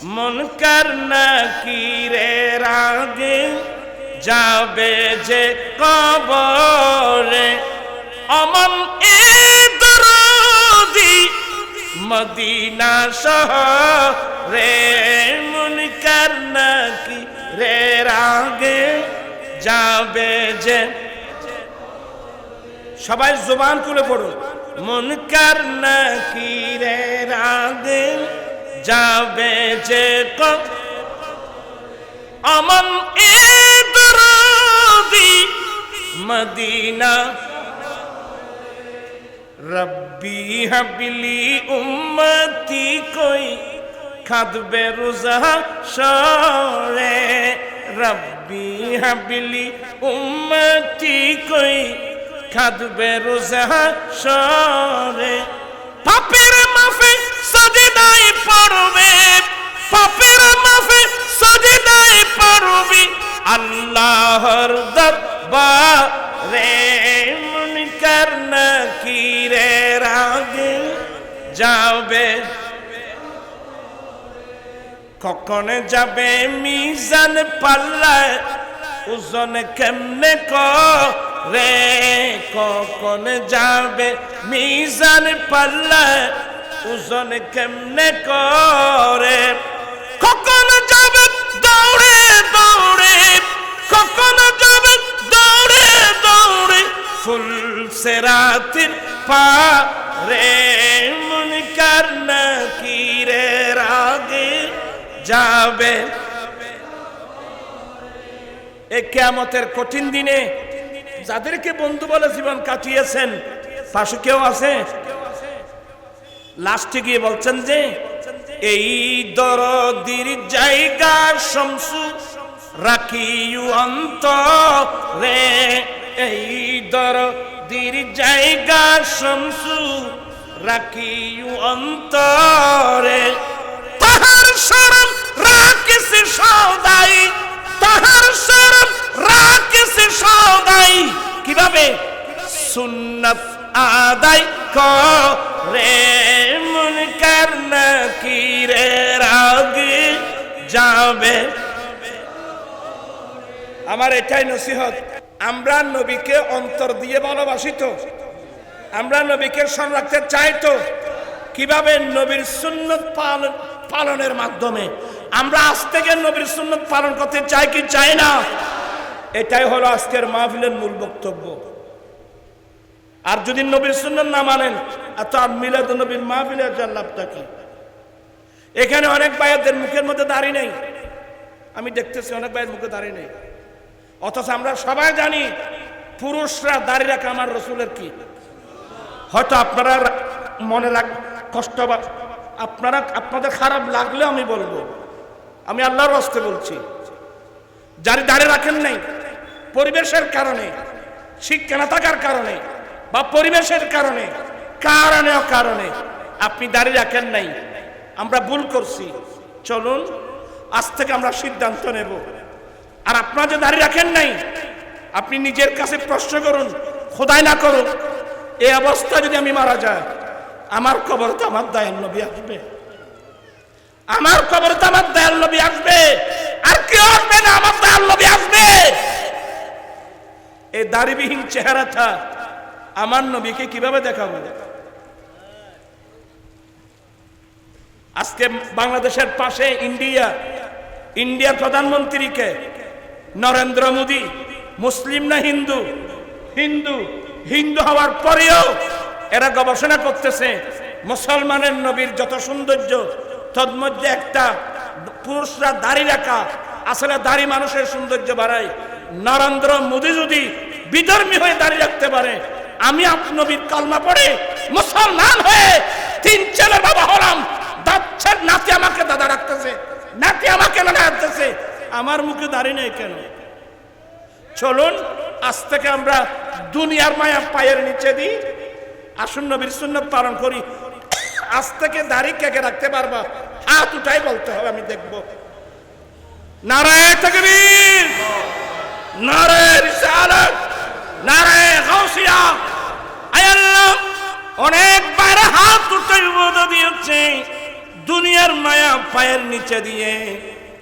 মনকার নাকিরের আগে যাবে যে কবরে? অমন এ দরদি মদিনা শহরে মনকার নাকিরের আগে যাবে যে সবাই জোবান খুলে পড়ুন। মনকার নাকিরের আগে যাবে যে ক আমন এ দরদি মদিনা। রব্বি হাবিলি উম্মতি কই খাদবে রোজা সরে। রব্বি হাবিলি উম্মতি কই খাদবে রোজা সরে। সজদাই পড়বে, পাপের মাফে সজদাই পড়বি, আল্লাহর দরবারে মুনকার নাকিরের আগে যাবে। কখন যাবে মিজান পাল্লায়, ওজন কেমনে করে? কখন যাবে মিজান পাল্লায় ওজন কেমনে করে? কখন যাবে দৌড়ে দৌড়ে? কখন যাবে দৌড়ে দৌড়ে? ফুল সেরাতির পারে কি রে রাগে যাবে? এ কেয়ামতের কঠিন দিনে যাদেরকে বন্ধু বলে জীবন কাটিয়েছেন পাশে কেউ আছে? লাস্টে গিয়ে বলছেন যে, এই দরদির জায়গা শমসু রাখিউ অন্তরে। এই দরদির জায়গা শমসু রাখিউ অন্তরে। তাহার শরম রাখিস সদাই, তাহার শরম রাখিস সদাই। কীভাবে? সুন্নত আদায় করে। মুনকার নাকিরের আগে যাবে আমার এটাই নসিহত। আমরা নবীকে অন্তর দিয়ে ভালোবাসি তো। আমরা নবীকে স্মরণ রাখতে চাই তো। কীভাবে নবীর সুন্নত পালন পালনের মাধ্যমে আমরা আজ থেকে নবীর সুন্নত পালন করতে চাই কি চাই না? এটাই হলো আজকের মাহফিলের মূল বক্তব্য। আর যদি নবীর সুন্নত না মানেন আর মিলাদ নবীর মাহফিলে যার লাভটা কি? এখানে অনেক ভাইয়াদের মুখের মধ্যে দাঁড়িয়ে নেই। আমি দেখতেছি অনেক ভাইয়ের মুখে দাঁড়িয়ে নেই। অথচ আমরা সবাই জানি পুরুষরা দাঁড়িয়ে রাখা আমার রসুলের কি? হয়তো আপনারা মনে লাগ কষ্ট বা আপনারা আপনাদের খারাপ লাগলে আমি বলব। আমি আল্লাহর হস্তে বলছি। যারি দাঁড়িয়ে রাখেন নাই, পরিবেশের কারণে, শিক্ষা না থাকার কারণে বা পরিবেশের কারণে কারণেও কারণে আপনি দাঁড়িয়ে রাখেন নাই। আমরা ভুল করছি। চলুন, আজ থেকে আমরা সিদ্ধান্ত নেব। আর আপনারা যে দাঁড়িয়ে রাখেন নাই, আপনি নিজের কাছে প্রশ্ন করুন, খোদাই না করুন এই অবস্থা যদি আমি মারা যায় আমার কবর তো আমার দয়াল নবী আসবে। আমার কবর তো আমার দয়াল নবী আসবে। আর কেউ আসবে না, আমার দয়াল নবী আসবে। এই দাড়িবিহীন চেহারাটা আমার নবীকে কীভাবে দেখাবো আজকে বাংলাদেশের পাশে ইন্ডিয়া, ইন্ডিয়ার প্রধানমন্ত্রীকে নরেন্দ্র মোদী, মুসলিম না হিন্দু? হিন্দু। হিন্দু হওয়ার পরেও এরা গবেষণা করতেছে, মুসলমানের নবীর যত সৌন্দর্য তন্মধ্যে একটা পুরুষরা দাড়ি রাখা, আসলে দাড়ি মানুষের সৌন্দর্য বাড়ায়। নরেন্দ্র মোদী যদি বিধর্মী হয়ে দাঁড়িয়ে রাখতে আমি নবীর কলমা পড়ে মুসলমান হয়ে তিন ছেলে বাবা হলাম। দাচ্ছের নাতি আমাকে দাদা রাখতেছে, নাতি আমাকে নানা রাখতেছে। আমার মুখে দাঁড়িয়ে নেই কেন? চলুন, আজ থেকে আমরা দুনিয়ার মায়া পায়ের নিচে দিই। আসুন নবীর সুন্নত পালন করি। আজ থেকে দাড়ি কেকে রাখতে পারবা। হাত উঠাই বলতে হবে, আমি দেখব। নারায় তকবীর, নারায় রিসালাত, নারায় গাউসিয়া। আয় আল্লাহ অনেক বাইরে হাত উঠে দিয়েছে। দুনিয়ার মায়া পায়ের নিচে দিয়ে,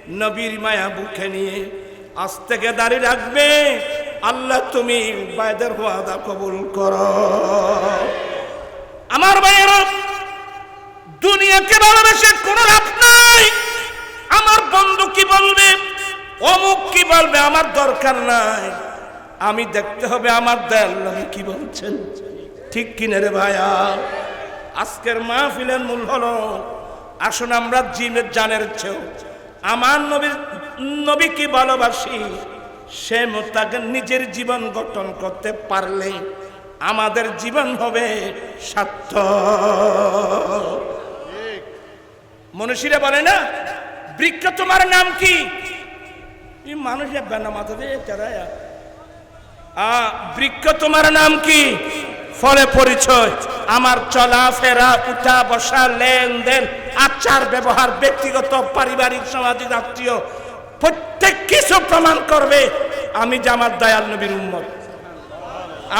নবীর মায়া বুকে নিয়ে। আজ থেকে দাঁড়িয়ে রাখবে। আল্লাহ তুমি বাইদের ওয়াদা কবুল করো। আমার ভাইয়েরা, দুনিয়াকে ভালোবেসে কোনো লাভ নাই। আমার বন্ধু কি বলবে? অমুক কি বলবে? আমার দরকার নাই। আমি দেখতে হবে আমার দয়াল কি বলছেন। ঠিক কিনে রে ভাইয়া? আজকের মাহফিলের মূল হলো, আসুন আমরা জিমের জানের চেয়েও। আমার নবীর নবী কি ভালোবাসি, সে মোতাকে নিজের জীবন গঠন করতে পারলে আমাদের জীবন হবে সার্থক। মনীষীরা বলে না, বৃক্ষ তোমার নাম কি? এই মানুষ বেনা মাথা দিয়ে বৃক্ষ তোমার নাম কি? ফলে পরিচয়, আমার চলা ফেরা উঠা বসা, লেনদেন, আচার ব্যবহার, ব্যক্তিগত, পারিবারিক, সামাজিক, আত্মীয়, প্রত্যেক কিছু প্রমাণ করবে আমি যে আমার দয়াল নবীর উম্মত।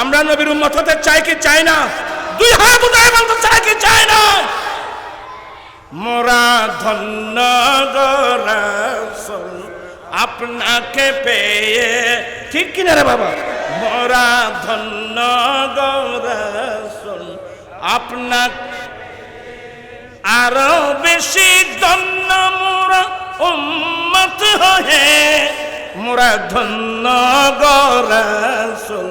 আমরা নবীর উম্মত হতে চাই কি চাই না? দুই হাত উঠায় বলতে চাই কি চাই না? মোরা ধন্য আপনাকে পেয়ে ঠিক কিনা রে বাবা? মোরা ধন্য গোরাসল আপনার আরও বেশি ধন্য মোরা উম্মত হয়ে। মোরা ধন্য গোরাসল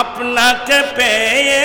আপনাকে পেয়ে